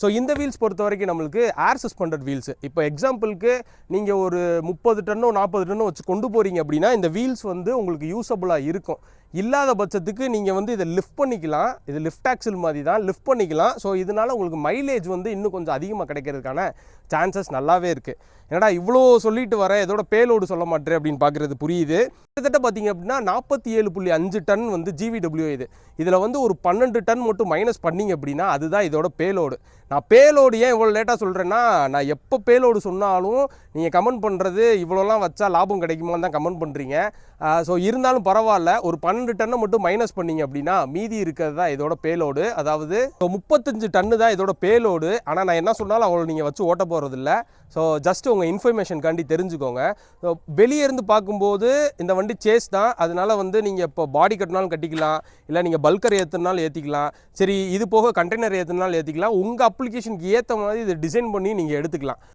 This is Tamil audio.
ஸோ இந்த வீல்ஸ் பொறுத்த வரைக்கும் நம்மளுக்கு ஏர் சஸ்பெண்டட் வீல்ஸ் இப்போ எக்ஸாம்பிளுக்கு நீங்கள் ஒரு முப்பது டன்னோ நாற்பது டன்னோ வச்சு கொண்டு போகிறீங்க அப்படின்னா இந்த வீல்ஸ் வந்து உங்களுக்கு யூஸபுளாக இருக்கும். இல்லாத பட்சத்துக்கு நீங்கள் வந்து இதை லிஃப்ட் பண்ணிக்கலாம். இது லிஃப்ட் ஆக்சில் மாதிரி தான் லிஃப்ட் பண்ணிக்கலாம். ஸோ இதனால உங்களுக்கு மைலேஜ் வந்து இன்னும் கொஞ்சம் அதிகமாக கிடைக்கிறதுக்கான சான்சஸ் நல்லாவே இருக்குது என்னடா இவ்வளோ சொல்லிட்டு வர? இதோட பேலோடு சொல்ல மாட்டேன் அப்படின்னு பார்க்குறது புரியுது. கிட்டத்தட்ட பார்த்தீங்க அப்படின்னா நாற்பத்தி ஏழு புள்ளி அஞ்சு டன் வந்து ஜிவிடபிள்யூ இது. இதில் வந்து ஒரு பன்னெண்டு டன் மட்டும் மைனஸ் பண்ணீங்க அப்படின்னா அதுதான் இதோட பேலோடு நான் பேலோடு ஏன் இவ்வளோ லேட்டாக சொல்கிறேன்னா நான் எப்போ பேலோடு சொன்னாலும் நீங்கள் கமெண்ட் பண்ணுறது இவ்வளோலாம் வச்சா லாபம் கிடைக்குமான்னு தான் கமெண்ட் பண்ணுறீங்க ஸோ இருந்தாலும் பரவாயில்ல. ஒரு பன்னெண்டு டன்னை மட்டும் மைனஸ் பண்ணீங்க அப்படின்னா மீதி இருக்கிறது தான் இதோட பேலோடு அதாவது முப்பத்தஞ்சு டன்னு தான் இதோட பேலோடு ஆனால் நான் என்ன சொன்னாலும் அவ்வளோ நீங்கள் வச்சு ஓட்ட போகிறதில்ல ஸோ ஜஸ்ட் உங்கள் இன்ஃபர்மேஷன்காண்டி தெரிஞ்சுக்கோங்க. ஸோ வெளியே இருந்து பார்க்கும்போது இந்த வண்டி சேஸ் தான். அதனால வந்து நீங்கள் இப்போ பாடி கட்டினாலும் கட்டிக்கலாம். இல்லை நீங்கள் பல்கர் ஏற்றுனாலும் ஏற்றிக்கலாம் சரி இது போக கண்டெய்னர் ஏற்றுனாலும் ஏற்றிக்கலாம் உங்கள் அப்ளிகேஷனுக்கு ஏற்ற மாதிரி இதை டிசைன் பண்ணி நீங்கள் எடுத்துக்கலாம்.